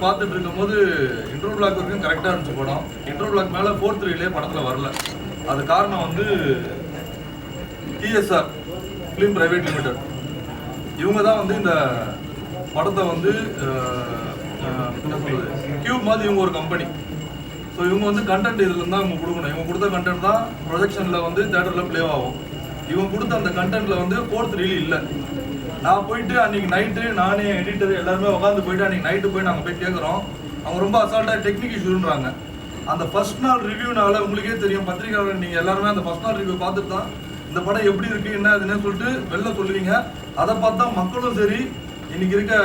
சரி படத்தை பார்த்துட்டு இருக்கும்போது இன்ட்ரோ பிளாக் வரைக்கும் கரெக்டாக இருந்துச்சு படம். இன்ட்ரோ பிளாக் மேலே ஃபோர்த் த்ரீலே படத்தில் வரல. அது காரணம் வந்து டிஎஸ்ஆர் ஃபிலிம் பிரைவேட் லிமிடெட் இவங்க தான் வந்து இந்த படத்தை வந்து என்ன சொல்றது கியூப் மாதிரி இவங்க ஒரு கம்பெனி ஸோ இவங்க வந்து கண்டென்ட் இதில் தான் இவங்க கொடுக்கணும். இவங்க கொடுத்த கண்டென்ட் தான் ப்ரொஜெக்ஷனில் வந்து தேட்டரில் ப்ளே ஆகும். இவங்க கொடுத்த அந்த கண்டென்ட்டில் வந்து ஃபோர்த் ரீல் இல்லை. நான் போயிட்டு அன்னைக்கு நைட்டு நானே எடிட்டர் எல்லாருமே உட்காந்து போயிட்டு அன்னைக்கு நைட்டு போய் நாங்கள் போய் கேட்குறோம் அவங்க ரொம்ப அசால்ட்டாக டெக்னிக் இஷ்யூன்றாங்க அந்த ஃபர்ஸ்ட் நாள் ரிவ்யூனால உங்களுக்கே தெரியும். பத்திரிகையாளர் நீங்கள் எல்லாருமே அந்த ஃபர்ஸ்ட் நாள் ரிவ்யூ பார்த்துட்டு தான் இந்த படம் எப்படி இருக்கு என்ன அதுன்னு சொல்லிட்டு வெளில சொல்லுவீங்க. அதை பார்த்தா மக்களும் சரி இன்னைக்கு இருக்க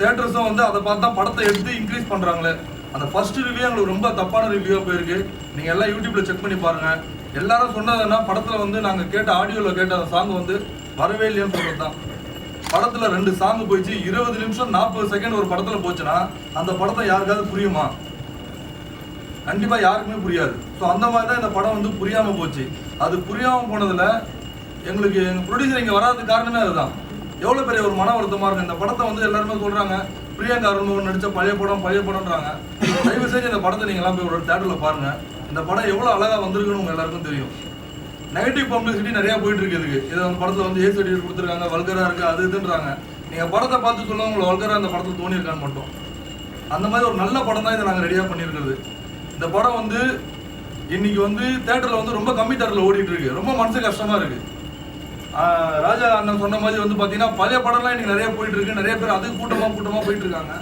தேட்டர்ஸும் வந்து அதை பார்த்தா படத்தை எடுத்து இன்க்ரீஸ் பண்ணுறாங்களே அந்த ஃபர்ஸ்ட் ரிவ்யூ எங்களுக்கு ரொம்ப தப்பான ரிவ்யூவாக போயிருக்கு. நீங்கள் எல்லாம் யூடியூப்பில் செக் பண்ணி பாருங்கள் எல்லாரும் சொன்னதுன்னா படத்தில் வந்து நாங்கள் கேட்ட ஆடியோவில் கேட்ட அந்த சாங் வந்து வரவே இல்லைன்னு சொல்கிறது தான்? படத்துல ரெண்டு சாங் போயிடுச்சு. இருபது நிமிஷம் நாற்பது செகண்ட் ஒரு படத்துல போச்சுன்னா அந்த படத்தை யாருக்காவது புரியுமா? கண்டிப்பா யாருக்குமே புரியாது. ஸோ அந்த மாதிரி தான் இந்த படம் வந்து புரியாம போச்சு. அது புரியாம போனதுல எங்களுக்கு எங்கள் ப்ரொடியூசர் இங்கே வராததுக்கு காரணமே அதுதான். எவ்வளோ பெரிய ஒரு மன வருத்தமாக இருக்கு இந்த படத்தை வந்து எல்லாருமே சொல்கிறாங்க பிரியங்கா அருண்மோகன் நடிச்ச பழைய படம் பழைய படம்ன்றாங்க. தயவு செஞ்சு இந்த படத்தை நீங்கள்லாம் போய் ஒரு தேட்டரில் பாருங்கள் இந்த படம் எவ்வளோ அழகாக வந்திருக்குன்னு உங்கள் எல்லாருக்கும் தெரியும். நெகட்டிவ் பப்ளிசிட்டி நிறையா போயிட்டு இருக்கு இதுக்கு. இது அந்த படத்தில் வந்து ஏ சர்டிஃபிகேட் கொடுத்துருக்காங்க வல்கரா இருக்கு அது இதுன்றாங்க. நீங்கள் படத்தை பார்த்து சொல்லுங்க உங்களுக்கு வல்கரா அந்த படத்தை தோணி இருக்கான்னு மட்டும். அந்த மாதிரி ஒரு நல்ல படம் தான் இதை நாங்கள் ரெடியாக பண்ணியிருக்கிறது. இந்த படம் வந்து இன்னைக்கு வந்து தேட்டரில் வந்து ரொம்ப கம்மி தேட்டரில் ஓடிட்டு இருக்கு ரொம்ப மனசு கஷ்டமாக இருக்கு. ராஜா அண்ணன் சொன்ன மாதிரி வந்து பார்த்தீங்கன்னா பழைய படம்லாம் இன்னைக்கு நிறைய போயிட்டு இருக்கு நிறைய பேர் அதுக்கு கூட்டமாக கூட்டமாக போயிட்டு இருக்காங்க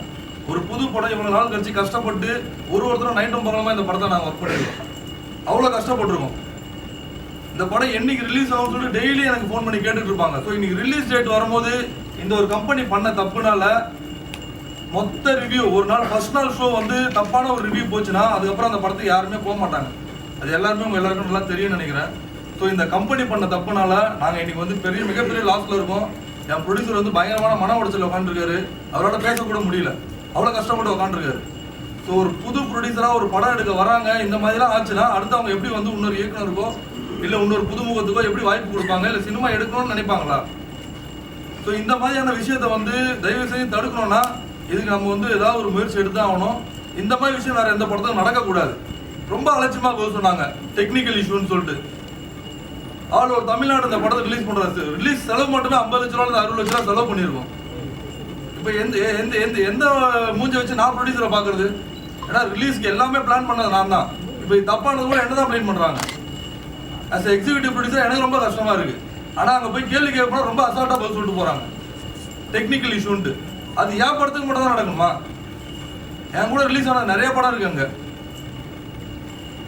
ஒரு புது படம் இவ்வளோ நாள் கழிச்சு கஷ்டப்பட்டு ஒரு ஒருத்தரும் நைட்டும் பகலமாக இந்த படத்தை நாங்கள் ஒர்க் பண்ணியிருக்கோம் அவ்வளோ கஷ்டப்பட்டிருக்கோம். இந்த படம் என்னைக்கு ரிலீஸ் ஆகும் சொல்லிட்டு டெய்லி எனக்கு ஃபோன் பண்ணி கேட்டுட்டு இருப்பாங்க. ஸோ இன்னைக்கு ரிலீஸ் டேட் வரும்போது இந்த ஒரு கம்பெனி பண்ண தப்புனால மொத்த ரிவ்யூ ஒரு நாள் ஃபர்ஸ்ட் நாள் ஷோ வந்து தப்பான ஒரு ரிவ்யூ போச்சுன்னா அதுக்கப்புறம் அந்த படத்துக்கு யாருமே போக மாட்டாங்க. அது எல்லாருமே உங்க எல்லாருக்கும் நல்லா தெரியும்னு நினைக்கிறேன். ஸோ இந்த கம்பெனி பண்ண தப்புனால நாங்கள் இன்னைக்கு வந்து பெரிய மிகப்பெரிய லாஸ்ல இருக்கோம். என் ப்ரொடியூசர் வந்து பயங்கரமான மன உடச்சல் உட்காந்துருக்காரு அவரால் பேசக்கூட முடியல. அவ்வளோ கஷ்டப்பட்டு உட்காந்துருக்காரு ஸோ ஒரு புது ப்ரொடியூசராக ஒரு படம் எடுக்க வராங்க இந்த மாதிரிலாம் ஆச்சுன்னா அடுத்து அவங்க எப்படி வந்து இன்னொரு இயக்குனருக்கோ இல்லை இன்னொரு புதுமுகத்துக்கோ எப்படி வாய்ப்பு கொடுப்பாங்க? இல்லை சினிமா எடுக்கணும்னு நினைப்பாங்களா? ஸோ இந்த மாதிரியான விஷயத்த வந்து தயவு செய்து தடுக்கணும்னா இதுக்கு நம்ம வந்து ஏதாவது ஒரு முயற்சி எடுத்து ஆகணும். இந்த மாதிரி விஷயம் வேற எந்த படத்துக்கும் நடக்கக்கூடாது. ரொம்ப அலட்சியமா போக சொன்னாங்க. டெக்னிக்கல் இஷ்யூன்னு சொல்லிட்டு. ஆல் ஓவர் தமிழ்நாடு இந்த படத்தை ரிலீஸ் பண்ணுறது ரிலீஸ் செலவு மட்டுமே ஐம்பது லட்ச ரூபா அறுபது லட்ச ரூபா செலவு பண்ணியிருக்கோம். இப்போ எந்த எந்த எந்த எந்த மூஞ்ச வச்சு நான் ப்ரொடியூசரை பார்க்குறது? ஏன்னா ரிலீஸ்க்கு எல்லாமே பிளான் பண்ணது நான் தான். இப்போ தப்பானது கூட என்ன தான் பிளான் பண்ணுறாங்க அஸ் எக்ஸிக்யூட்டிவ் ப்ரொடியூசர் எனக்கு ரொம்ப கஷ்டமாக இருக்குது ஆனால் அங்கே போய் கேள்வி கேட்கணும் ரொம்ப அசால்ட்டாக பதில் சொல்லிட்டு போகிறாங்க டெக்னிக்கல் இஷ்யூன்ட்டு அது என் படத்துக்கு மட்டும் தான் நடக்குமா? என் கூட ரிலீஸ் ஆன நிறைய படம் இருக்குது அங்கே.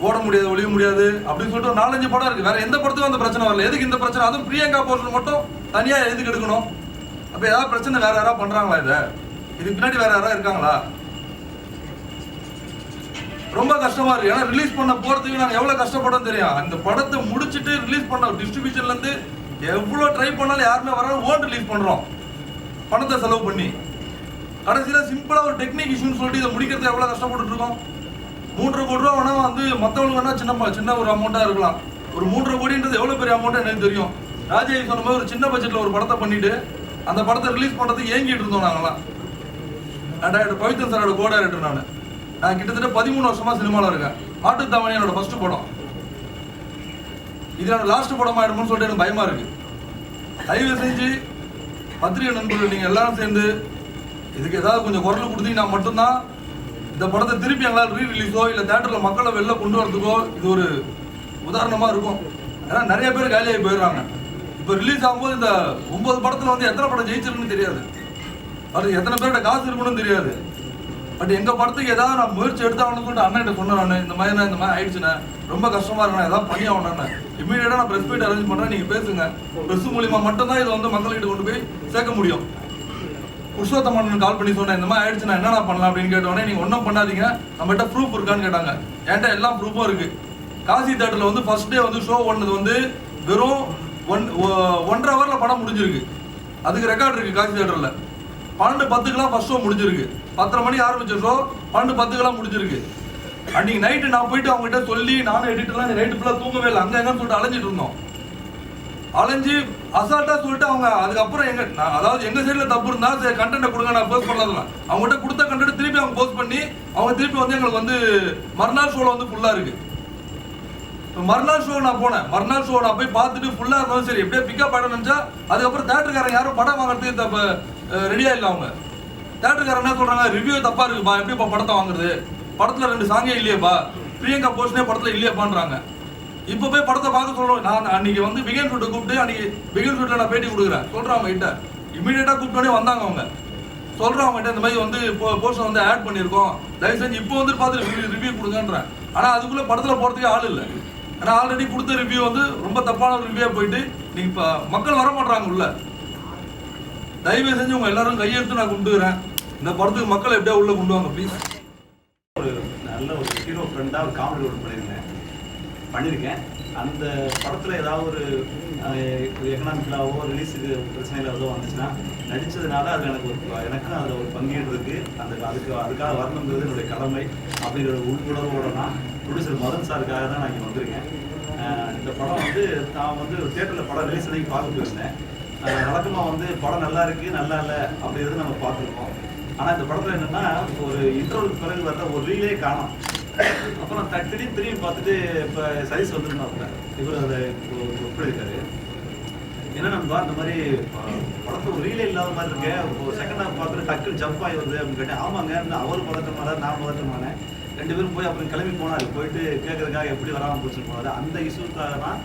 ஓட முடியாது ஒழிய முடியாது அப்படின்னு சொல்லிட்டு ஒரு நாலஞ்சு படம் இருக்குது வேறு எந்த படத்துக்கும் அந்த பிரச்சனை வரல. எதுக்கு இந்த பிரச்சனை? அதுவும் பிரியங்கா போர்ஷன் மட்டும் தனியாக எதுக்கு எடுக்கணும்? அப்போ ஏதாவது பிரச்சனை வேறு யாராவது பண்ணுறாங்களா இதை? இதுக்கு பின்னாடி வேறு யாராவது இருக்காங்களா? ரொம்ப கஷ்டமா இருக்கு. ஏன்னா ரிலீஸ் பண்ண போறதுக்கு நாங்க எவ்வளவு கஷ்டப்படும் தெரியும். அந்த படத்தை முடிச்சுட்டு ரிலீஸ் பண்ண டிஸ்ட்ரிபியூஷன்ல இருந்து எவ்வளவு ட்ரை பண்ணாலும் யாருமே வராது ஓன் ரிலீஸ் பண்றோம். பணத்தை செலவு பண்ணி. கடைசியில் சிம்பிளாக ஒரு டெக்னிக் இஷ்யூன்னு சொல்லிட்டு இதை முடிக்கிறது எவ்வளோ கஷ்டப்பட்டு இருக்கோம்? மூன்றரை கோடி ரூபா வேணா வந்து மற்றவங்களுக்கு வேணா சின்ன சின்ன ஒரு அமௌண்ட்டாக இருக்கலாம். ஒரு மூன்றரை கோடின்றது எவ்வளோ பெரிய அமௌண்ட்டாக எனக்கு தெரியும். ராஜேஷ் சொன்ன மாதிரி ஒரு சின்ன பட்ஜெட்டில் ஒரு படத்தை பண்ணிட்டு அந்த படத்தை ரிலீஸ் பண்ணுறதுக்கு ஏங்கிட்டு இருந்தோம் நாங்களாம் நான் பவித்தன் சாரோட கோ டைரக்டர் நான். நான் கிட்டத்தட்ட பதிமூணு வருஷமா சினிமாவில் இருக்கேன். மாட்டுத்தாவணி என்னோட ஃபர்ஸ்ட் படம். இது என்னோட லாஸ்ட் படம் ஆகிடும்னு சொல்லிட்டு எனக்கு பயமா இருக்கு. தயவு செஞ்சு பத்திரிகை நண்பர்கள் நீங்க எல்லாரும் சேர்ந்து இதுக்கு ஏதாவது கொஞ்சம் குரல் கொடுத்தீங்கன்னா மட்டும்தான் இந்த படத்தை திருப்பி எங்களால் ரீ ரிலீஸோ இல்லை தேட்டரில் மக்களை வெளில கொண்டு வரதுக்கோ இது ஒரு உதாரணமாக இருக்கும். ஏன்னா நிறைய பேர் காலியாகி போயிடுறாங்க. இப்போ ரிலீஸ் ஆகும்போது இந்த ஒன்பது படத்தில் வந்து எத்தனை படம் ஜெயிச்சிருக்குன்னு தெரியாது. அது எத்தனை பேரோட காசு இருக்குன்னு தெரியாது. பட் எங்கள் படத்துக்கு ஏதாவது நான் முயற்சி எடுத்தாகணும்னு சொல்லிட்டு அண்ணன் கிட்ட சொன்னேன் நான் இந்த மாதிரி நான் இந்த மாதிரி ஆயிடுச்சுண்ணே ரொம்ப கஷ்டமாக இருக்கணும் ஏதாவது பண்ணி ஆகணும்னு இமீடியட்டாக நான் ப்ரெஸ் மீட் அரேஞ்ச் பண்ணுறேன் நீங்கள் பேசுங்க. ப்ரெஸ் மூலிமா மட்டும்தான் இதை வந்து மக்கள்கிட்ட கொண்டு போய் சேர்க்க முடியும். புருஷோத்தமன் கால் பண்ணி சொன்னேன் இந்த மாதிரி ஆயிடுச்சு நான் என்னடா பண்ணலாம் அப்படின்னு கேட்டோடனே நீங்கள் ஒன்றும் பண்ணாதீங்க நம்மகிட்ட ப்ரூஃப் இருக்கான்னு கேட்டாங்க. என்கிட்ட எல்லா ப்ரூஃபும் இருக்குது காசி தேட்டரில் வந்து ஃபர்ஸ்ட் டே வந்து ஷோ ஒன்னது வந்து வெறும் ஒன் ஒன்றரை ஹவரில் படம் முடிஞ்சிருக்கு. அதுக்கு ரெக்கார்ட் இருக்குது காசி தேட்டரில் பன்னெண்டு பத்துக்கெல்லாம் ஃபர்ஸ்ட் ஷோ முடிஞ்சிருக்கு. பத்தரை மணி ஆரம்பிச்ச ஷோ பன்னெண்டு பத்துக்கெல்லாம் முடிஞ்சிருக்கு. அன்னைக்கு நைட்டு நான் போயிட்டு அவங்ககிட்ட சொல்லி நானும் எடிட்டர்லாம் நைட்டு ஃபுல்லாக தூங்கவே இல்லை. அங்கே எங்கன்னு சொல்லிட்டு அலைஞ்சிட்டு இருந்தோம். அலைஞ்சு அசால்ட்டாக சொல்லிட்டு அவங்க அதுக்கப்புறம் எங்கள் நான் அதாவது எங்கள் சைடில் தப்பு இருந்தால் சரி கண்டென்ட்டை கொடுங்க நான் போஸ்ட் பண்ணலாம் அவங்ககிட்ட கொடுத்த கண்டென்ட் திருப்பி அவங்க போஸ்ட் பண்ணி அவங்க திருப்பி வந்து எங்களுக்கு வந்து மறுநாள் ஷோவில் வந்து ஃபுல்லாக இருக்குது மறுநாள் ஷோ நான் போனேன். மறுநாள் ஷோ நான் போய் பார்த்துட்டு ஃபுல்லாக இருந்தாலும் சரி எப்படியே பிக்கப் ஆயிடும் நினைச்சா அதுக்கப்புறம் தேட்டருக்காரன் யாரும் படம் வாங்குறதுக்கு ரெடியாக இல்லை அவங்க. தேட்டருக்காரங்க என்ன சொல்கிறாங்க ரிவ்யூ தப்பாக இருக்குப்பா. எப்படிப்பா படத்தை வாங்குறது? படத்தில் ரெண்டு சாங்கே இல்லையப்பா. பிரியங்கா போஷனே படத்தில் இல்லையப்பான்றாங்க. இப்போ போய் படத்தை பார்க்க சொல்கிறோம் நான் அன்றைக்கி வந்து பிகன் ஷூட்டை கூப்பிட்டு அன்றைக்கி பிகன் ஷூட்டில் நான் பேட்டி கொடுக்குறேன். சொல்கிறேன் அவங்ககிட்ட. இமீடியட்டாக கூப்பிட்டோடனே வந்தாங்க அவங்க. சொல்கிறேன் அவங்ககிட்ட இந்த மாதிரி வந்து போஸ்டர் வந்து ஆட் பண்ணியிருக்கோம். தயவு செஞ்சு இப்போ வந்து பார்த்து ரிவ்யூ கொடுங்கன்றேன். ஆனால் அதுக்குள்ளே படத்தில் போகிறதுக்கே ஆள் இல்லை. ஏன்னா ஆல்ரெடி கொடுத்த ரிவ்யூ வந்து ரொம்ப தப்பான ரிவ்யூவாக ரிவ்யூ போயிட்டு நீங்கள் இப்போ மக்கள் வர மாட்டாங்க உள்ள. தயவு செஞ்சு உங்க எல்லாரும் கையெழுத்து நான் கும்பிட்டுக்கிறேன் இந்த படத்துக்கு மக்களை எப்படியா உள்ள கொண்டு வாங்க ப்ளீஸ் ஒரு நல்ல ஒரு ஹீரோ ஃப்ரெண்டாக ஒரு காமெடி ரோல் பண்ணியிருந்தேன். பண்ணியிருக்கேன். அந்த படத்தில் ஏதாவது ஒரு எக்கனாமிக்கலாவோ ரிலீஸுக்கு பிரச்சனைகள் ஏதோ வந்துச்சுன்னா நடித்ததுனால அது எனக்கு ஒரு எனக்கும் அதில் ஒரு பங்கீடு இருக்குது அந்த அதுக்கு அதுக்காக வரணுங்கிறது என்னுடைய கடமை அப்படிங்கிற ஒரு உள்வுணர்வோட தான் ப்ரொடியூசர் மதன் சாருக்காக தான் நான் இங்கே வந்திருக்கேன். இந்த படம் வந்து நான் வந்து தேட்டரில் படம் ரிலீஸ் அன்னைக்கு பார்க்க போயிருந்தேன். அஹ் வழக்கமாக வந்து படம் நல்லா இருக்கு நல்லா இல்லை அப்படிங்கிறது நம்ம பார்த்துருக்கோம் ஆனால் இந்த படத்தில் என்னன்னா ஒரு இன்டர்வலுக்கு பிறகு வர்ற ஒரு ரீலே காணும். அப்புறம் த- திடீர்னு திரும்பி பார்த்துட்டு இப்போ சதீஷ் வந்துருந்தாப்புல. இவர் அதை எப்படி ஏன்னா என்ன நண்பா இந்த மாதிரி படத்துல ஒரு ரீலே இல்லாத மாதிரி இருக்கு. ஒரு செகண்ட் ஹாஃப் பார்த்துட்டு டக்குன்னு ஜம்ப் ஆகி வருது அப்படின்னு கேட்டேன். ஆமாங்க அவர் பதட்டமான நான் பதட்டமானேன் ரெண்டு பேரும் போய் அப்புறம் கிளம்பி போனார். போயிட்டு கேட்கறதுக்காக எப்படி வராமல் போச்சுன்னு அந்த இஷ்யூக்காக தான்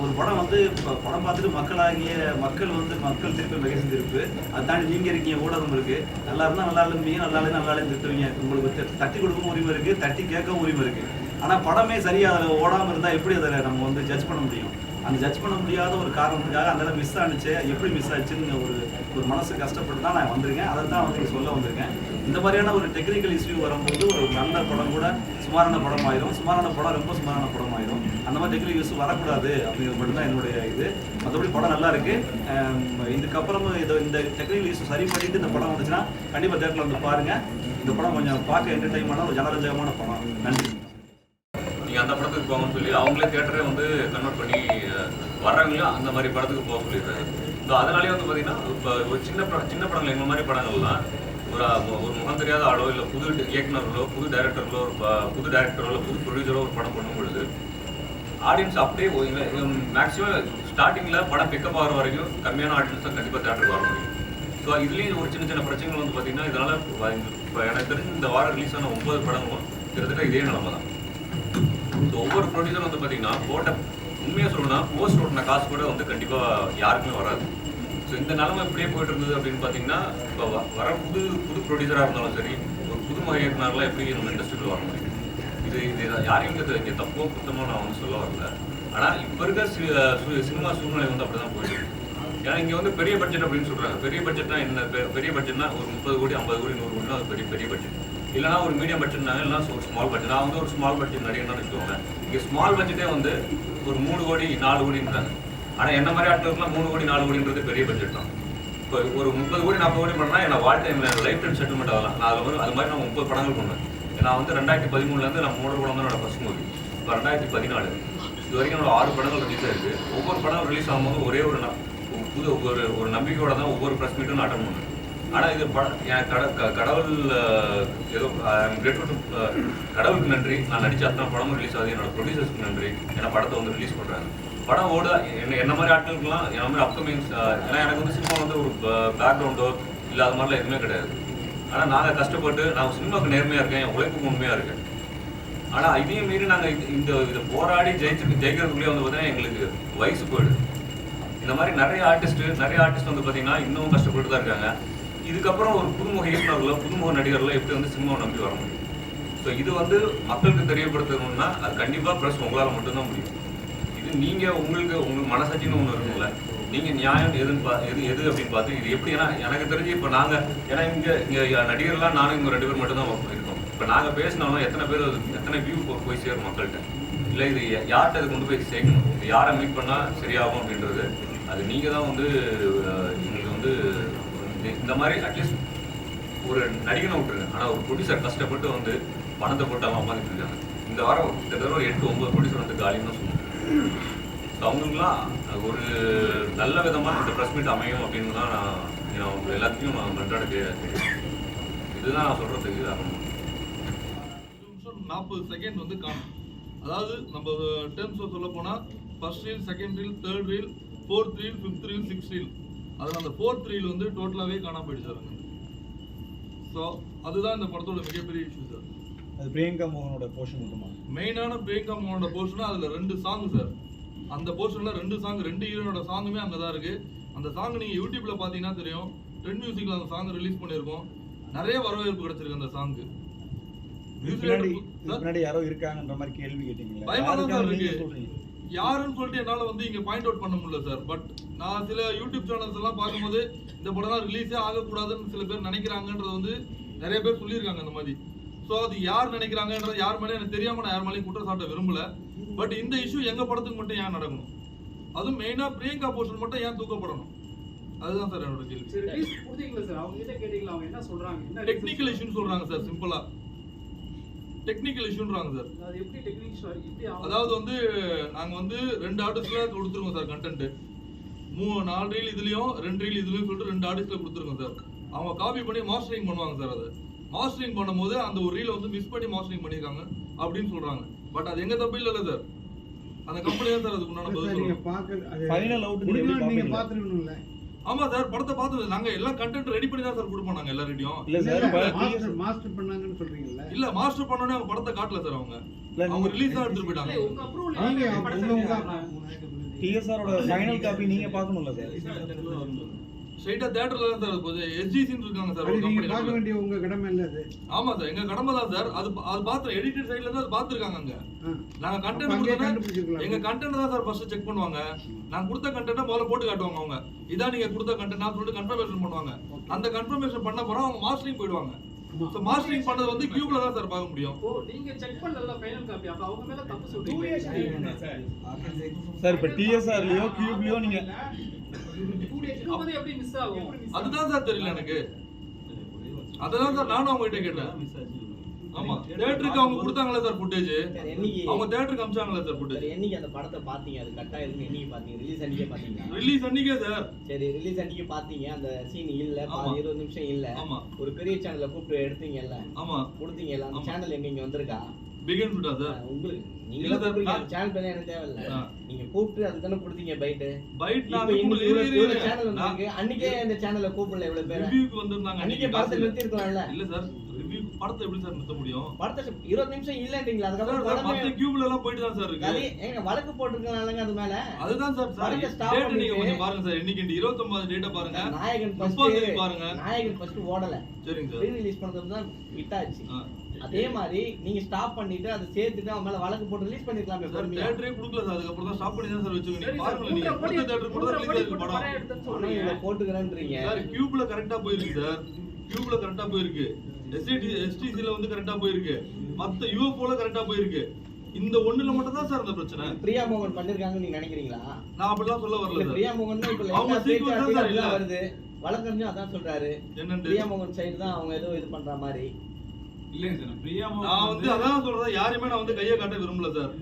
ஒரு படம் வந்து இப்போ படம் பார்த்துட்டு மக்களாகிய மக்கள் வந்து மக்கள் திருப்பி மெகேசன் திருப்பு. அதை தாண்டி நீங்கள் இருக்கீங்க ஊடகம் இருக்கு. நல்லா இருந்தால் நல்லா இருந்தீங்க நல்லா இல்லை நல்லா இல்லை திருத்துவீங்க. உங்களுக்கு த- தட்டி கொடுக்கவும் உரிமை இருக்கு தட்டி கேட்கவும் உரிமை இருக்கு. ஆனால் படமே சரியாக அதில் ஓடாமல் இருந்தால் எப்படி அதில் நம்ம வந்து ஜட்ஜ் பண்ண முடியும்? அந்த ஜட்ஜ் பண்ண முடியாத ஒரு காரணத்துக்காக அந்த மிஸ் ஆனிச்சு. எப்படி மிஸ் ஆச்சுன்னு ஒரு ஒரு மனசு கஷ்டப்பட்டு தான் நான் வந்திருக்கேன். அதை தான் வந்து சொல்ல வந்திருக்கேன். இந்த மாதிரியான ஒரு டெக்னிக்கல் இஷ்யூ வரும்போது ஒரு நல்ல படம் கூட சுமாரான படம் ஆயிரும் சுமாரான படம் ரொம்ப சுமாரான படம் ஆயிரும் அந்த மாதிரி டெக்னிக்கல் இஷ்யூ வரக்கூடாது அப்படிங்கிறது மட்டும்தான் என்னுடைய இது. மற்றபடி படம் நல்லா இருக்கு. ஆம், இதுக்கப்புறம் இதை இந்த டெக்னிக்கல் இஷ்யூ சரி பண்ணிட்டு இந்த படம் வந்துச்சுன்னா கண்டிப்பாக தேட்டரில் வந்து பாருங்க. இந்த படம் கொஞ்சம் பார்க்க என்டர்டைன்மெண்டான ஒரு ஜனரஞ்சகமான படம். நன்றி. நீங்க அந்த படத்துக்கு போங்கன்னு சொல்லி அவங்களே தேட்டரே வந்து கன்வெர்ட் பண்ணி வர்றவங்களும் அந்த மாதிரி படத்துக்கு போக சொல்லிடுறாரு ஸோ அதனாலே வந்து பார்த்தீங்கன்னா இப்போ ஒரு சின்ன படம் சின்ன படங்கள் எங்கள் மாதிரி படங்கள்லாம் ஒரு ஒரு முகம் தெரியாத ஆளோ இல்லை புது இயக்குநர்களோ புது டைரக்டர்களோ ஒரு புது டைரக்டரோ இல்லை புது ப்ரொடியூசரோ ஒரு படம் பண்ணும் பொழுது ஆடியன்ஸ் அப்படியே மேக்ஸிமம் ஸ்டார்டிங்கில் படம் பிக்கப் ஆகிற வரைக்கும் கம்மியான ஆடியன்ஸ் தான் கண்டிப்பாக தேட்டருக்கு வர முடியும். ஸோ இதுலேயும் ஒரு சின்ன சின்ன பிரச்சனைகள் வந்து பார்த்தீங்கன்னா இதனால் இப்போ எனக்கு தெரிஞ்சு இந்த வாரம் ரிலீஸ் ஆன ஒன்பது படங்களும் கிட்டத்தட்ட இதே நிலமை தான். ஸோ ஒவ்வொரு ப்ரொடியூசரும் வந்து பார்த்தீங்கன்னா போட்ட உண்மையாக சொல்லணும்னா போஸ்ட் ஓட்டின காசு கூட வந்து கண்டிப்பாக யாருக்குமே வராது. ஸோ இந்த நிலமை இப்படியே போயிட்டு இருந்தது அப்படின்னு பார்த்தீங்கன்னா இப்போ வர புது புது ப்ரொடியூசராக இருந்தாலும் சரி ஒரு புது மகிழ்ச்சினாரெலாம் எப்படி நம்ம இண்டஸ்ட்ரியில் வர முடியும்? இது இது யாரையும் இங்கே தப்போ குத்தமோ நான் வந்து சொல்ல வரல. ஆனால் இப்போ இருக்க சு- சினிமா சூழ்நிலை வந்து அப்படி தான் போயிட்டு ஏன்னா இங்கே வந்து பெரிய பட்ஜெட் அப்படின்னு சொல்கிறாங்க பெரிய பட்ஜெட்னா என்ன? பெ- பெரிய பட்ஜெட்னா ஒரு முப்பது கோடி ஐம்பது கோடி நூறு கோடினா அது பெரிய பெரிய பட்ஜெட் இல்லைனா ஒரு மீடியம் பட்ஜெட்னாங்க இல்லைனா ஒரு ஸ்மால் பட்ஜெட் நான் வந்து ஒரு ஸ்மால் பட்ஜெட் நடிகர்னு வச்சுக்கோங்க இங்கே ஸ்மால் பட்ஜெட்டே வந்து ஒரு மூணு கோடி நாலு கோடின்றாங்க. ஆனால் என்ன மாதிரி ஆட்களுக்குலாம் மூணு கோடி நாலு கோடின்றது பெரிய பட்ஜெட் தான். இப்போ ஒரு முப்பது கோடி நாற்பது கோடி பண்ணால் என்ன வாழ்க்கை லைஃப் டைம் செட்டில்மெண்ட் ஆகலாம். நான் அதில் அது மாதிரி நான் முப்பது படங்கள் பண்ணேன் நான் வந்து ரெண்டாயிரத்தி பதிமூணுலேருந்து நான் மூணு படம் தான் என்னோட ஃபஸ்ட் மூவி இப்போ ரெண்டாயிரத்தி பதினாலு. இது வரைக்கும் என்னோட ஆறு படங்கள் ரிலீஸ் ஆயிருக்கு. ஒவ்வொரு படம் ரிலீஸ் ஆகும்போது ஒரே ஒரு புது ஒரு ஒரு நம்பிக்கையோட தான் ஒவ்வொரு ப்ரெஸ் மீட்டும் நான் அட்டன் பண்ணேன் ஆனால் இது படம் என் கட க- கடவுள் ஏதோ கடவுளுக்கு நன்றி. நான் நடித்த அத்தனை படமும் ரிலீஸ் ஆகுது. என்னோட ப்ரொடியூசர்ஸ்க்கு நன்றி. என்ன படத்தை வந்து ரிலீஸ் பண்ணுறாங்க படம் ஓட என்ன என்ன மாதிரி ஆட்களுக்குலாம் என்ன மாதிரி அப்கமிங் ஏன்னா எனக்கு வந்து சினிமா வந்து ஒரு பேக்ரவுண்டோ இல்லை அது மாதிரிலாம் எதுவுமே கிடையாது. ஆனால் நாங்கள் கஷ்டப்பட்டு நான் சினிமாவுக்கு நேர்மையாக இருக்கேன் என் உழைப்புக்கு உண்மையாக இருக்கேன். ஆனால் இதையும் மீறி நாங்கள் இந்த இதை போராடி ஜெயிச்சு ஜெயிக்கிறதுக்குள்ளே வந்து பார்த்தீங்கன்னா எங்களுக்கு வயசு போயிடுது. இந்த மாதிரி நிறைய ஆர்டிஸ்ட் நிறைய ஆர்டிஸ்ட் வந்து பார்த்தீங்கன்னா இன்னும் கஷ்டப்பட்டு தான் இருக்காங்க. இதுக்கப்புறம் ஒரு புதுமுக இயக்குநர்களோ புதுமுக நடிகர்களோ எப்படி வந்து சினிமாவை நம்பி வர முடியும்? ஸோ இது வந்து மக்களுக்கு தெரியப்படுத்தணும்னா அது கண்டிப்பாக ப்ரெஸ் உங்களால் மட்டும்தான் முடியும். நீங்கள் உங்களுக்கு உங்களுக்கு மனசாட்சின்னு ஒன்று இருக்கும்ல. நீங்கள் நியாயம் எதுன்னு பா எது எது அப்படின்னு பார்த்து இது எப்படி? ஏன்னா எனக்கு தெரிஞ்சு இப்போ நாங்கள் ஏன்னா இங்கே இங்கே நடிகர்லாம் நானும் இங்கே ரெண்டு பேர் மட்டும்தான் இருக்கோம் இப்போ நாங்கள் பேசினாலும் எத்தனை பேர் எத்தனை வியூ போய் சேரும் மக்கள்கிட்ட? இல்லை இது யார்கிட்ட இது கொண்டு போய் சேர்க்கணும்? இது யாரை மீட் பண்ணால் சரியாகும் அப்படின்றது அது நீங்கள் தான் வந்து எங்களுக்கு வந்து இந்த- மாதிரி அட்லீஸ்ட் ஒரு நடிகனை விட்டுருங்க. ஆனால் ஒரு ப்ரொடியூசர் கஷ்டப்பட்டு வந்து பணத்தை போட்டாலும் உட்காந்துட்டு இருக்காங்க. இந்த வாரம் கிட்டத்தட்ட ஒரு எட்டு ஒன்பது ப்ரொடியூசர் வந்து காலின்னு சொன்னாங்க ஸோ அவங்களுக்குலாம் ஒரு நல்ல விதமாக இந்த ப்ரெஸ் மீட் அமையும் அப்படின்னு தான் நான் அவங்க எல்லாத்தையும் நான் மன்றாட இதுதான் நான் சொல்கிறதுக்கு காரணம். நிமிஷம் நாற்பது செகண்ட் வந்து காணும். அதாவது நம்ம டேர்ம்ஸில் சொல்ல போனால் first reel second reel third reel fourth reel fifth reel sixth reel அதில் அந்த ஃபோர்த் ரீல் வந்து டோட்டலாகவே காணாம சார் ஸோ அதுதான் இந்த படத்தோட மிகப்பெரிய இஷ்யூ சார் அது பிரியங்கா மோகனோட போர்ஷன் மட்டுமா? மெயினான பிரியங்கா மோகனோட போர்ஷன் அதில் ரெண்டு சாங் சார் அந்த போர்ஷனில் ரெண்டு சாங் ரெண்டு ஹீரோனோட சாங்குமே அங்கே தான் இருக்குது அந்த சாங் நீங்கள் யூடியூப்பில் பார்த்தீங்கன்னா தெரியும். ட்ரெண்ட் மியூசிக்கில் அந்த சாங் ரிலீஸ் பண்ணியிருக்கோம். நிறைய வரவேற்பு கிடைச்சிருக்கு அந்த இதுக்கு பின்னாடி யாரோ இருக்காங்கன்ற மாதிரி கேள்வி கேட்டீங்களா. பயமா தான் சார் நீங்க இருக்கு? யாருன்னு சொல்லிட்டு என்னால வந்து இங்க பாயிண்ட் அவுட் பண்ண முடியல சார் பட் நான் சில யூடியூப் சேனல்ஸ் எல்லாம் பார்க்கும்போது இந்த படம் ரிலீஸே ஆகக்கூடாதுன்னு சில பேர் நினைக்கிறாங்கன்றது வந்து நிறைய பேர் சொல்லியிருக்காங்க அந்த மாதிரி. ஸோ அது யார் நினைக்கிறாங்கன்றது யார் மேலேயும் எனக்கு தெரியாம நான் யார் மேலேயும் குற்றச்சாட்ட விரும்பல. பட் இந்த இஷ்யூ எங்க படத்துக்கு மட்டும் ஏன் நடக்கணும்? அதுவும் மெயினா பிரியங்கா போர்ஷன் மட்டும் ஏன் தூக்கப்படணும்? அதுதான் சார் என்னோட கேள்வி. சரி ரிலீஸ் கொடுத்தீங்களா சார் அவங்க கிட்ட கேட்டீங்களா? அவங்க என்ன சொல்றாங்க? என்ன டெக்னிக்கல் இஷ்யூன்னு சொல்றாங்க சார் சிம்பிளா டெக்னிக்கல் இஷ்யூன்றாங்க சார் அதாவது வந்து நாங்க வந்து ரெண்டு ஆர்டிஸ்ட்ல கொடுத்துருக்கோம் சார் கண்டென்ட் மூ நாலு ரீல் இதுலயும் ரெண்டு ரீல் இதுலயும் சொல்லிட்டு ரெண்டு ஆர்டிஸ்ட்ல கொடுத்துருக்கோம் சார் அவங்க காப்பி பண்ணி மாஸ்டரிங் பண்ணுவாங்க சார் அது. மாஸ்டரிங் பண்ணும்போது அந்த ஒரு ரீலை வந்து மிஸ் பண்ணி மாஸ்டரிங் பண்ணிருக்காங்க அப்படின்னு சொல்றாங்க. பட் அது எங்க தப்பு இல்ல சார் அந்த கம்பெனி தான் சார் அதுக்கு உண்டான பதில்? பார்த்திருக்கணும்ல? ஆமா சார் படத்தை பார்த்தது நாங்க எல்லாம் கண்டென்ட் ரெடி பண்ணி தான் சார் கொடுப்போம் நாங்க எல்லார்கிட்டயும் இல்ல சார் மாஸ்டர் பண்ணாங்கன்னு சொல்றீங்கல்ல. இல்ல மாஸ்டர் பண்ணோன்னே அவங்க படத்தை காட்டல சார் அவங்க. அவங்க ரிலீஸ் தான் எடுத்துட்டு போயிட்டாங்க. உங்க நீங்க. டிஎஸ்ஆரோட ஃபைனல் காப்பி நீங்க பார்க்கணும்ல சார் ஸ்ட்ரைட்டா தேட்டர்ல தான் சார் போகுது. எஸ்ஜிசின்னு இருக்காங்க சார் நீங்க பார்க்க வேண்டிய உங்க கடமை இல்ல அது? ஆமா சார் எங்க கடமை தான் சார். அது அது பாத்து எடிட்டட் சைடுல இருந்து அது பாத்துருக்காங்க அங்க. நாங்க கண்டென்ட் கொடுத்தா. எங்க கண்டென்ட் தான் சார் ஃபர்ஸ்ட் செக் பண்ணுவாங்க. நான் கொடுத்த கண்டென்ட் முதல்ல போட்டு காட்டுவாங்க அவங்க. இதான் நீங்க கொடுத்த கண்டென்ட் நான் சொல்லிட்டு கன்ஃபர்மேஷன் பண்ணுவாங்க. அந்த கன்ஃபர்மேஷன் பண்ண போறோம் அவங்க மாஸ்டரிங் போயிடுவாங்க. மாஸ்டரிங் பண்ணது வந்து கியூப்ல தான் சார் பார்க்க முடியும். ஓ நீங்க செக் பண்ணல ஃபைனல் காப்பி அப்ப அவங்க மேல தப்பு சொல்றீங்க. சார் இப்ப டிஎஸ்ஆர்லயோ கியூப்லயோ நீங்க எப்படி மிஸ் ஆகும்? அதுதான் சார் தெரியல எனக்கு. அததான் சார் நானும் அவங்க கிட்ட கேட்டேன் ஆமா தியேட்டருக்கு அவங்க கொடுத்தாங்களே சார் ஃபுட்டேஜ் அவங்க தியேட்டருக்கு அமிச்சாங்களே சார் ஃபுட்டேஜ் என்னைக்கு அந்த படத்தை பாத்தீங்க அது கட் ஆயிருக்குன்னு என்னைக்கு பாத்தீங்க ரிலீஸ் அன்னைக்கே பாத்தீங்களா ரிலீஸ் அன்னைக்கே சார் சரி ரிலீஸ் அன்னைக்கு பாத்தீங்க அந்த சீன் இல்ல. பாதி இருபது நிமிஷம் இல்ல. ஆமா. ஒரு பெரிய சேனல்ல கூப்பிட்டு எடுத்தீங்கல்ல? ஆமா. கொடுத்தீங்கல்ல? அந்த. சேனல் எங்க இங்க வந்திருக்கா? பிகின் ஃபுட்டா சார் உங்களுக்கு நீங்க சேனல் பேர் எனக்கு தேவையில்ல. நீங்க கூப்பிட்டு அதுக்கு தானே கொடுத்தீங்க பைட் நான் இரு, சேனல் வந்திருக்கு. அன்னைக்கே இந்த சேனல்ல கூப்பிடல இவ்வளவு பேர். வந்திருந்தாங்க அன்னைக்கே இருக்கலாம்ல இல்ல. சார் படத்தை எப்படி சார் நிறுத்த முடியும்? படத்தை இருபது நிமிஷம் இல்லன்றீங்களா அதுக்கப்புறம் மத்த கியூப்ல எல்லாம் போயிட்டு தான் சார் இருக்கு. ஏங்க வழக்கு போட்டிருக்கனாலங்க அது மேல? அதுதான் சார் சார் டேட் நீங்க கொஞ்சம் பாருங்க சார் இன்னைக்கு 29 டேட்டா பாருங்க. நாயகன் முப்பது ஃபர்ஸ்ட் பாருங்க. நாயகன் ஃபர்ஸ்ட் ஓடல. சரிங்க சார். ரிலீஸ் பண்ணது தான் ஹிட் ஆச்சு. அதே மாதிரி நீங்க ஸ்டாப் பண்ணிட்டு அதை சேர்த்துட்டு அவன் மேல வழக்கு போட்டு ரிலீஸ் பண்ணிருக்கலாமே சார் தியேட்டரே கொடுக்கல சார் அதுக்கப்புறம் தான் ஸ்டாப் பண்ணி தான் சார் நீங்க சார், பாருங்க நீங்க கொடுத்த தியேட்டர் கூட தான் ரிலீஸ் படம். போட்டுக்கிறேன்றீங்க. சார் கியூப்ல கரெக்டா போயிருக்கு சார். கியூப்ல கரெக்டா போயிருக்கு. எஸ்டிடி எஸ்டிசில வந்து கரெக்டா போயிருக்கு. மத்த யூஎஃப்ஓல கரெக்டா போயிருக்கு. இந்த ஒண்ணுல மட்டும் தான் சார் இந்த பிரச்சனை. பிரியா மோகன் பண்ணிருக்காங்கன்னு நீங்க நினைக்கிறீங்களா? நான் அப்படிலாம் சொல்ல வரல பிரியா மோகன் தான் இப்ப அவங்க பேச்சு சார் இல்ல. வருது. வழக்கறிஞரும் அதான் சொல்றாரு. என்னன்னு பிரியா மோகன் சைடு தான் அவங்க ஏதோ இது பண்ற மாதிரி. இல்லைங்க சார் பிரியா நான் வந்து அதான் சொல்றேன் யாருமே நான் வந்து கையை காட்ட விரும்பல சார்.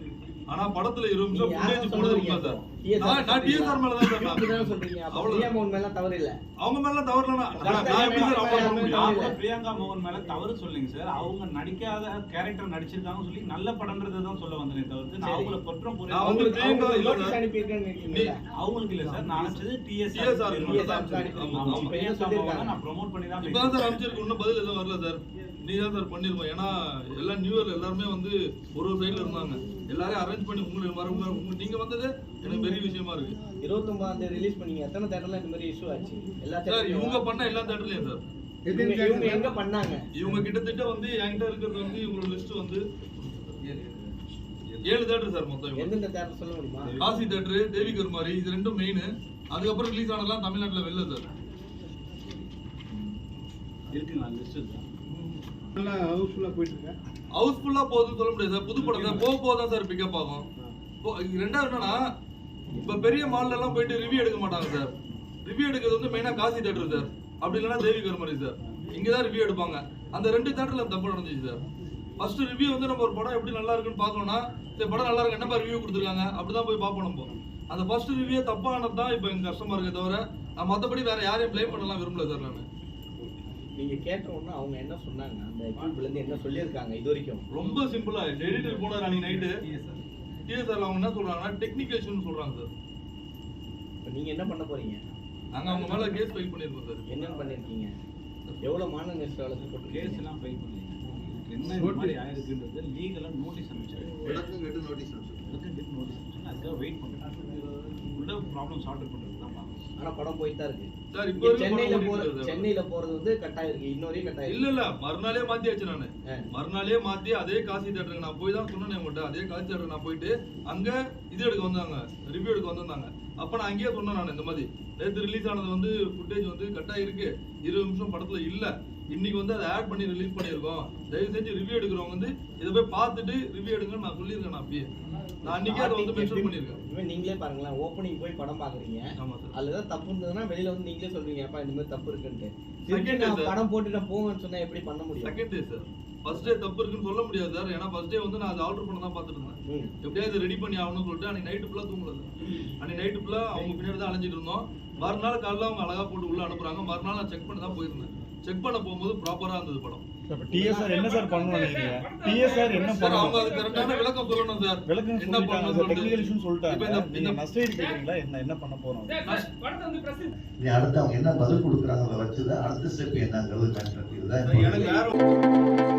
ஆனா படத்துல இருபது நிமிஷம் ஃபுட்டேஜ் விரும்பல சார். TSR நான் நான் டிஎஸ்ஆர் மேல தான் சார் நான் இப்படிதானே சொல்றீங்க. அப்ப அவ்வளவுதான். பிரியா மோகன் மேல தவறு இல்ல. அவங்க மேல தவறலனா கரெக்டா நான் எப்படி சார் அவங்க பண்ண முடியும் நான் கூட பிரியங்கா மோகன் மேல தவறு சொல்லுங்க சார். அவங்க நடிக்காத கேரக்டர் நடிச்சிருக்காங்கன்னு சொல்லி நல்ல படம்ன்றதை தான் சொல்ல வந்தேனே தவிர்த்து நான். அவங்கள குற்றம் புரிய அவங்களுக்கு பிரியங்கா இல்ல சார். அவங்களுக்கு இல்ல சார். நான் நினைச்சது டிஎஸ்ஆர் ப்ரோமோட் பண்ணி தான் சார் இன்னும் பதில் எதுவும் வரல சார். நீ தான் சார் பண்ணிருப்போம் ஏன்னா எல்லா நியூ இயர் எல்லாருமே வந்து ஒரு ஒரு சைடுல இருந்தாங்க. எல்லாரையும் அரேஞ்ச் பண்ணி உங்களுக்கு வர உங்க நீங்க வந்தது எனக்கு பெரிய விஷயமா இருக்கு. இருபத்தொன்பதாம் தேதி ரிலீஸ் பண்ணீங்க. எத்தனை தேட்டர்ல இந்த மாதிரி இஷ்யூ ஆச்சு? எல்லா சார் இவங்க பண்ண எல்லா தேட்டர்லயும் சார் இவங்க எங்க பண்ணாங்க? இவங்க கிட்டத்தட்ட வந்து என்கிட்ட இருக்கிறது வந்து இவங்களோட லிஸ்ட் வந்து ஏழு தேட்டர் சார் மொத்தம் எந்தெந்த தேட்டர் சொல்ல முடியுமா? காசி தேட்டரு தேவி கருமாரி இது ரெண்டும் மெயின் அதுக்கப்புறம் ரிலீஸ் ஆனதெல்லாம் தமிழ்நாட்டுல வெளில சார் இருக்குங்க லிஸ்ட் நல்லா ஹவுஸ்ஃபுல்லா போயிட்டு இருக்கேன் ஹவுஸ்ஃபுல்லா போகுதுன்னு சொல்ல முடியாது சார். புது படம். தான் போக போக தான் சார் பிக்கப் ஆகும். ரெண்டாவது என்னன்னா இப்ப பெரிய மால்ல எல்லாம் போயிட்டு ரிவ்யூ எடுக்க மாட்டாங்க சார். ரிவ்யூ எடுக்கிறது வந்து மெயினா காசி தேட்டர் சார். அப்படி இல்லைன்னா தேவி கருமாரி சார். இங்க தான் ரிவ்யூ எடுப்பாங்க. அந்த ரெண்டு தேட்டர்ல தப்பு நடந்துச்சு சார். ஃபர்ஸ்ட் ரிவ்யூ வந்து நம்ம ஒரு படம் எப்படி நல்லா இருக்குன்னு பார்க்கணும்னா சரி படம் நல்லா இருக்கு என்னப்பா ரிவ்யூ கொடுத்துருக்காங்க? அப்படிதான் போய் பார்ப்போம் நம்ம. அந்த ஃபர்ஸ்ட் ரிவ்யூ தப்பானது தான் இப்போ எங்க கஷ்டமா இருக்கே தவிர நான் மற்றபடி வேற யாரையும் ப்ளேம் பண்ணலாம் விரும்பல சார் நான். நீங்க கேட்ட உடனே அவங்க என்ன சொன்னாங்க? அந்த கியூப்ல இருந்து என்ன சொல்லியிருக்காங்க இது வரைக்கும்? ரொம்ப சிம்பிளா எடிட்டர் போனார் அன்னைக்கு நைட்டு டிஎஸ்ஆர் அவங்க என்ன சொல்றாங்கன்னா டெக்னிக்கல் இஷ்யூன்னு சொல்றாங்க சார் இப்போ நீங்க என்ன பண்ண போறீங்க? நாங்க அவங்க மேல கேஸ் ஃபைல் பண்ணிருக்கோம் சார் என்னென்ன பண்ணிருக்கீங்க? எவ்வளவு மாநில நஷ்ட வழக்கு கேஸ் போட்டு எல்லாம் ஃபைல் பண்ணீங்க இதுக்கு என்ன மாதிரி ஆயிருக்குன்றது லீகலாக நோட்டீஸ் அனுப்பிச்சாரு. விளக்கம் கேட்டு நோட்டீஸ் அனுப்பிச்சு நோட்டீஸ் அனுப்பிச்சு அதுக்காக வெயிட் பண்ணுறேன் உள்ள ப்ராப்ளம் சால்வ் பண்ணுறது ஆனா படம் போயிட்டு தான் இருக்கு. சார் இப்போ சென்னையில படம் போற ஓடிட்டு இருக்கு சார். சென்னையில போறது வந்து கட்டாயம் இருக்கு. இன்னொரையும் கட்டாயம் இல்ல இல்ல மறுநாளே மாத்தியாச்சு நானு. மறுநாளே மாத்தி அதே காசி தேட்டருக்கு நான் போய் தான் சொன்னேன் உங்கள்கிட்ட அதே காசி தேட்டருக்கு நான் போயிட்டு அங்க இது எடுக்க வந்தாங்க ரிவ்யூ எடுக்க வந்திருந்தாங்க. அப்ப நான் அங்கேயே சொன்னேன் நான் இந்த மாதிரி. நேற்று ரிலீஸ் ஆனது வந்து ஃபுட்டேஜ் வந்து கட் ஆயிருக்கு இருபது நிமிஷம் படத்துல இல்ல. இன்னைக்கு வந்து அதை ஆட் பண்ணி ரிலீஸ் பண்ணியிருக்கோம். தயவு செஞ்சு ரிவ்யூ எடுக்கிறவங்க வந்து இதை போய் பார்த்துட்டு ரிவ்யூ எடுங்கன்னு நான் சொல்லியிருக்கேன் நான் அப்பயே. நான் அன்னைக்கே அதை வந்து மென்ஷன் பண்ணியிருக்கேன். இனிமே நீங்களே பாருங்களேன் ஓப்பனிங் போய் படம் பாக்குறீங்க ஆமா சார். அதுல ஏதாவது தப்பு இருந்ததுன்னா வெளியில வந்து நீங்களே சொல்றீங்க அப்பா இந்த மாதிரி தப்பு இருக்குன்ட்டு. திருப்பி நான். படம் போட்டு நான் போவேன்னு சொன்னா எப்படி பண்ண முடியும்? Second day sir. First day தப்பு இருக்குன்னு சொல்ல முடியாது சார். ஏன்னா ஃபர்ஸ்ட் டே வந்து நான் அதை ஆர்டர் பண்ண தான் பார்த்துட்டு இருந்தேன். எப்படியாவது ரெடி பண்ணி ஆகணும்னு சொல்லிட்டு அன்னைக்கு நைட்டு ஃபுல்லாக தூங்கல அன்னைக்கு நைட்டு ஃபுல்லாக அவங்க பின்னாடி தான் அலைஞ்சிட்டு இருந்தோம். மறுநாள் காலைல அவங்க அழகா போட்டு உள்ள அனுப்புறாங்க. மறுநாள் நான் செக் பண்ண தான் போயிருந்தேன். செக் பண்ண போகும்போது ப்ராப்பரா இருந்தது படம். இப்போ டிஎஸ்ஆர் என்ன சார் பண்ணணும் நினைக்கிறீங்க? டிஎஸ்ஆர் என்ன சார் அவங்க பண்ணணும் அது கரெக்டான விளக்கம் சொல்லணும் சார் விளக்கம் என்ன பண்ணணும் சார் டெக்னிக்கல் இஷ்யூ இப்போ சொல்லிட்டாங்க. இந்த- நீங்க இந்த- நஷ்டஈடு கேட்குறீங்களா என்ன என்ன பண்ண போறோம்? படத்தை வந்து பிரஸ் நீ அடுத்து அவங்க என்ன பதில் கொடுக்குறாங்க வச்சுதான் அடுத்த ஸ்டெப் என்னங்கிறது மேட்டர் இதுதான் எனக்கு வேற